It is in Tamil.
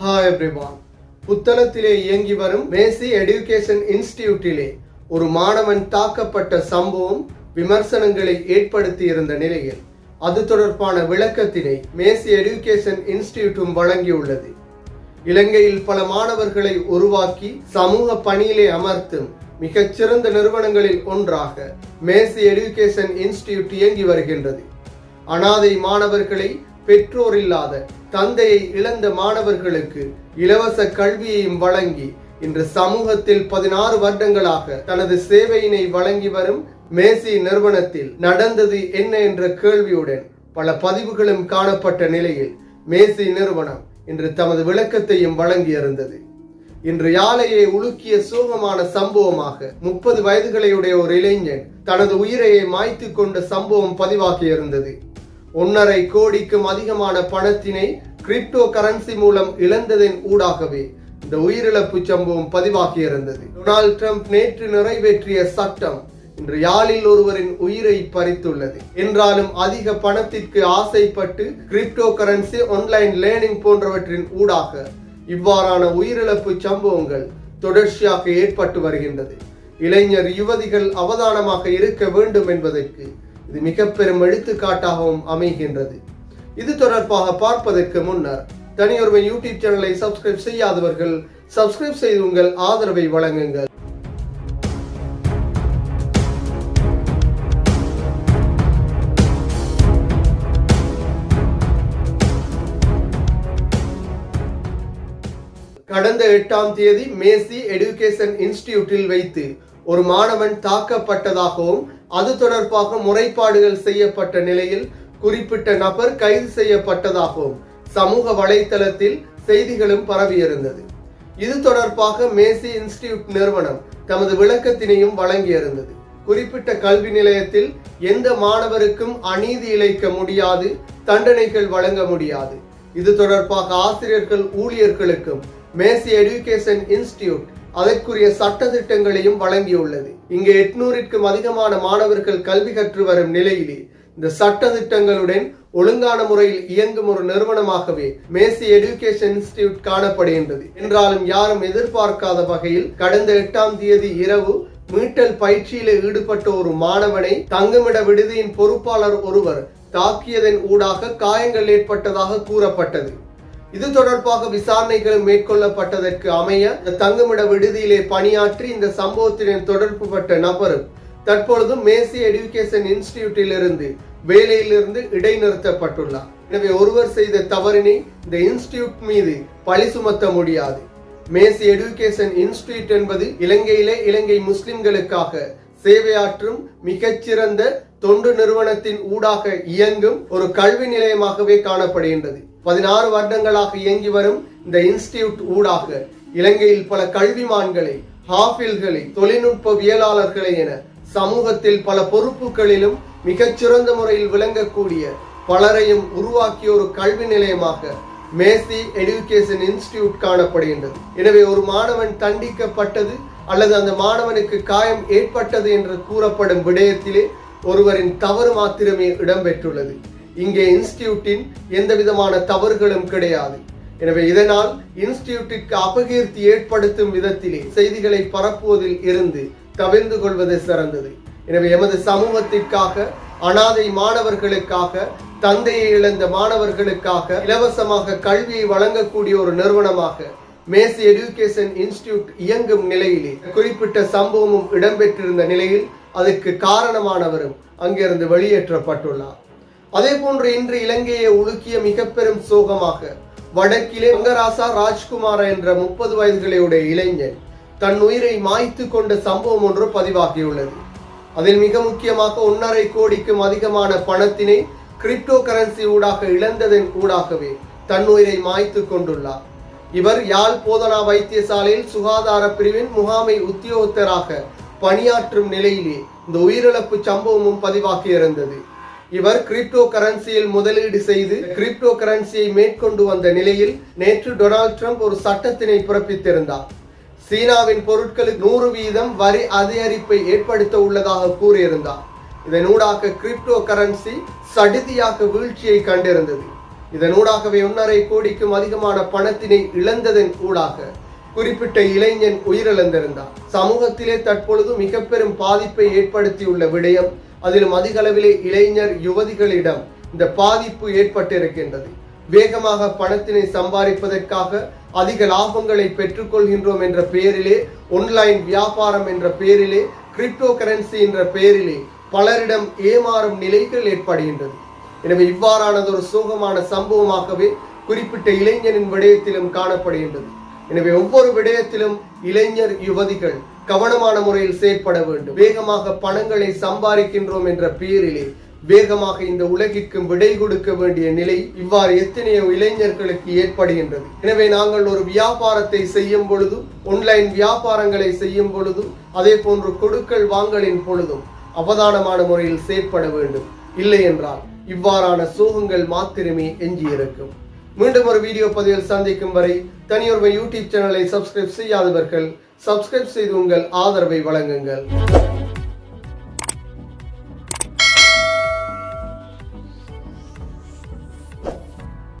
ஹாய் எவ்ரிவான் புத்தளத்திலே இயங்கி வரும் மேசி எடுகேஷன் இன்ஸ்டிடியூட்டிலே ஒரு மாணவன் தாக்கப்பட்ட சம்பவம் விமர்சனங்களை ஏற்படுத்தி இருந்த நிலையில் அது தொடர்பான விளக்கத்தினை மேசி எடுகேஷன் இன்ஸ்டிடியூட்டும் வழங்கியுள்ளது. இலங்கையில் பல மாணவர்களை உருவாக்கி சமூக பணியிலே அமர்த்தும் மிகச்சிறந்த நிறுவனங்களில் ஒன்றாக மேசி எடுகேஷன் இன்ஸ்டிடியூட் இயங்கி வருகின்றது. அனாதை மாணவர்களை பெற்றோர் இல்லாத தந்தையை இழந்த மாணவர்களுக்கு இலவச கல்வியையும் வழங்கி இன்று சமூகத்தில் பதினாறு வருடங்களாக தனது சேவையினை வழங்கி வரும் மேசி நிறுவனத்தில் நடந்தது என்ன என்ற கேள்வியுடன் பல பதிவுகளும் காணப்பட்ட நிலையில் மேசி நிறுவனம் இன்று தமது விளக்கத்தையும் வழங்கியிருந்தது. இன்று யாழையை உலுக்கிய சோகமான சம்பவமாக முப்பது வயதுகளையுடைய ஒரு இளைஞன் தனது உயிரையை மாய்த்து கொண்ட சம்பவம் பதிவாகியிருந்தது. ஒன்னரை கோடிக்கும் அதிகமான பணத்தினை கிரிப்டோ கரன்சி மூலம் இழந்ததன் ஊடாகவே இந்த உயிரிழப்பு சம்பவம் பதிவாகியிருந்தது. டொனால்ட் ட்ரம்ப் நேற்று நிறைவேற்றிய சட்டம் இன்று யாழில் ஒருவரின் உயிரை பறித்துள்ளது. என்றாலும் அதிக பணத்திற்கு ஆசைப்பட்டு கிரிப்டோ கரன்சி ஆன்லைன் லேர்னிங் போன்றவற்றின் ஊடாக இவ்வாறான உயிரிழப்பு சம்பவங்கள் தொடர்ச்சியாக ஏற்பட்டு வருகின்றது. இளைஞர் யுவதிகள் அவதானமாக இருக்க வேண்டும் என்பதற்கு இது மிக பெரும் எடுத்துக்காட்டாகவும் அமைகின்றது. இது தொடர்பாக பார்ப்பதற்கு முன்னர் தனியொருமை யூடியூப் சேனலை சப்ஸ்கிரைப் செய்யாதவர்கள் சப்ஸ்கிரைப் செய்து உங்கள் ஆதரவை வழங்குங்கள். கடந்த எட்டாம் தேதி மேசி எடுகேஷன் இன்ஸ்டிடியூட்டில் வைத்து ஒரு மாணவன் தாக்கப்பட்டதாகவும் அது தொடர்பாக முறைப்பாடுகள் செய்யப்பட்ட நிலையில் குறிப்பிட்ட நபர் கைது செய்யப்பட்டதாகவும் சமூக வலைத்தளத்தில் செய்திகளும் பரவியிருந்தது. இது தொடர்பாக மேசி இன்ஸ்டிடியூட் நிறுவனம் தமது விளக்கத்தினையும் வழங்கியிருந்தது. குறிப்பிட்ட கல்வி நிலையத்தில் எந்த மாணவருக்கும் அநீதி இழைக்க முடியாது தண்டனைகள் வழங்க முடியாது. இது தொடர்பாக ஆசிரியர்கள் ஊழியர்களுக்கும் மேசி எஜுகேஷன் இன்ஸ்டிடியூட் அதற்குரிய சட்ட திட்டங்களையும் வழங்கியுள்ளது. இங்கு எட்நூறிற்கும் அதிகமான மாணவர்கள் கல்வி கற்று வரும் நிலையிலே இந்த சட்ட திட்டங்களுடன் ஒழுங்கான முறையில் இயங்கும் ஒரு நிறுவனமாகவே மேசி எடுகேஷன் இன்ஸ்டிடியூட் காணப்படுகின்றது. என்றாலும் யாரும் எதிர்பார்க்காத வகையில் கடந்த எட்டாம் தேதி இரவு மீட்டல் பயிற்சியில் ஈடுபட்ட ஒரு மாணவனை தங்குமிட விடுதியின் பொறுப்பாளர் ஒருவர் தாக்கியதன் ஊடாக காயங்கள் ஏற்பட்டதாக கூறப்பட்டது. இது தொடர்பாக விசாரணைகளும் மேற்கொள்ளப்பட்டதற்கு அமைய தங்குமிட விடுதியிலே பணியாற்றி இந்த சம்பவத்துடன் தொடர்பு பட்ட நபரும் தற்பொழுது மேசி எடுகேஷன் இன்ஸ்டிடியூட்டில் இருந்து வேலையிலிருந்து இடைநிறுத்தப்பட்டுள்ளார். எனவே ஒருவர் செய்த தவறினை இந்த இன்ஸ்டிடியூட் மீது பழி சுமத்த முடியாது. மேசி எடுகேஷன் இன்ஸ்டிடியூட் என்பது இலங்கையிலே இலங்கை முஸ்லிம்களுக்காக சேவையாற்றும் மிகச்சிறந்த தொண்டு நிறுவனத்தின் ஊடாக இயங்கும் ஒரு கல்வி நிலையமாகவே காணப்படுகின்றது. பதினாறு வருடங்களாக இயங்கி வரும் இந்த இன்ஸ்டிடியூட் ஊடாக இலங்கையில் பல கல்விமான்களை ஹாஃபில்களை தொழில்நுட்பவியலாளர்களை என சமூகத்தில் பல பொறுப்புகளிலும் மிகச்சிறந்த முறையில் விளங்கக்கூடிய பலரையும் உருவாக்கிய ஒரு கல்வி நிலையமாக மேசி எடுகேஷன் இன்ஸ்டிடியூட் காணப்படுகின்றது. எனவே ஒரு மாணவன் தண்டிக்கப்பட்டது அல்லது அந்த மாணவனுக்கு காயம் ஏற்பட்டது என்று கூறப்படும் விடயத்திலே ஒருவரின் தவறு மாத்திரமே இடம்பெற்றுள்ளது. இங்கே இன்ஸ்டியூட்டின் எந்த விதமான தவறுகளும் கிடையாது. எனவே இதனால் இன்ஸ்டியூட்டிற்கு அபகீர்த்தி ஏற்படுத்தும் விதத்திலே செய்திகளை பரப்புவதில் இருந்து தவிர்ந்து கொள்வது சிறந்தது. எனவே எமது சமூகத்திற்காக அனாதை மாணவர்களுக்காக தந்தையை இழந்த மாணவர்களுக்காக இலவசமாக கல்வியை வழங்கக்கூடிய ஒரு நிறுவனமாக மேசி எஜுகேஷன் இன்ஸ்டிடியூட் இயங்கும் நிலையிலே குறிப்பிட்ட சம்பவமும் இடம்பெற்றிருந்த நிலையில் அதுக்கு காரணமானவரும் அங்கிருந்து வெளியேற்றப்பட்டுள்ளார். அதே போன்று இன்று இலங்கையை உலுக்கிய மிக பெரும் சோகமாக வடக்கிலே அங்கராசா ராஜ்குமார் என்ற முப்பது வயதுகளையுடைய இளைஞன் தன் உயிரை மாய்த்து கொண்ட சம்பவம் ஒன்று பதிவாகியுள்ளது. அதில் மிக முக்கியமாக ஒன்னரை கோடிக்கும் அதிகமான பணத்தினை கிரிப்டோ கரன்சி ஊடாக இழந்ததன் ஊடாகவே தன் உயிரை மாய்த்து கொண்டுள்ளார். இவர் யாழ் போதனா வைத்தியசாலையில் சுகாதார பிரிவின் முகாமை உத்தியோகத்தராக பணியாற்றும் நிலையிலே இந்த உயிரிழப்பு சம்பவமும் பதிவாகி இருந்தது. இவர் கிரிப்டோ கரன்சியில் முதலீடு செய்து கிரிப்டோ கரன்சியை மேற்கொண்டு வந்த நிலையில் நேற்று டொனால்ட் ட்ரம்ப் ஒரு சட்டத்தினை பிறப்பித்திருந்தார். சீனாவின் பொருட்களுக்கு நூறு வீதம் வரி அதிகரிப்பை ஏற்படுத்த உள்ளதாக கூறியிருந்தார். இதனூடாக கிரிப்டோ கரன்சி சடுதியாக வீழ்ச்சியை கண்டிருந்தது. இதனூடாகவே ஒன்றரை கோடிக்கும் அதிகமான பணத்தினை இழந்ததன் ஊடாக குறிப்பிட்ட இளைஞன் உயிரிழந்திருந்தார் சமூகத்திலே தற்பொழுது மிக பெரும் பாதிப்பை ஏற்படுத்தியுள்ள விடயம் அதிலும் அதிக அளவிலே இளைஞர் யுவதிகளிடம் இந்த பாதிப்பு ஏற்பட்டிருக்கின்றது. வேகமாக பணத்தினை சம்பாதிப்பதற்காக அதிக லாபங்களை பெற்றுக்கொள்கின்றோம் என்ற பெயரிலே ஒன்லைன் வியாபாரம் என்ற பெயரிலே கிரிப்டோ கரன்சி என்ற பெயரிலே பலரிடம் ஏமாறும் நிலைகள் ஏற்படுகின்றது. எனவே இவ்வாறானது ஒரு சோகமான சம்பவமாகவே குறிப்பிட்ட இளைஞனின் விடயத்திலும் காணப்படுகின்றது. எனவே ஒவ்வொரு விடயத்திலும் இளைஞர் யுவதிகள் கவனமான முறையில் செயற்பட வேண்டும். வேகமாக பணங்களை சம்பாதிக்கின்றோம் என்ற பெயரிலே வேகமாக இந்த உலகிற்கும் விடை கொடுக்க வேண்டிய நிலை இவ்வாறு எத்தனையோ இளைஞர்களுக்கு ஏற்படுகின்றது. எனவே நாங்கள் ஒரு வியாபாரத்தை செய்யும் பொழுதும் ஒன்லைன் வியாபாரங்களை செய்யும் பொழுதும் அதே போன்று கொடுக்கல் வாங்கலின் பொழுதும் அவதானமான முறையில் செயற்பட வேண்டும். இல்லை என்றால் இவ்வாறான சோகங்கள் மாத்திரமே எஞ்சியிருக்கும். மீண்டும் ஒரு வீடியோ பதிவில் சந்திக்கும் வரை தனியொருமை யூடியூப் சேனலை சப்ஸ்கிரைப் செய்யாதவர்கள் சப்ஸ்கிரைப் செய்து உங்கள் ஆதரவை வழங்குங்கள்.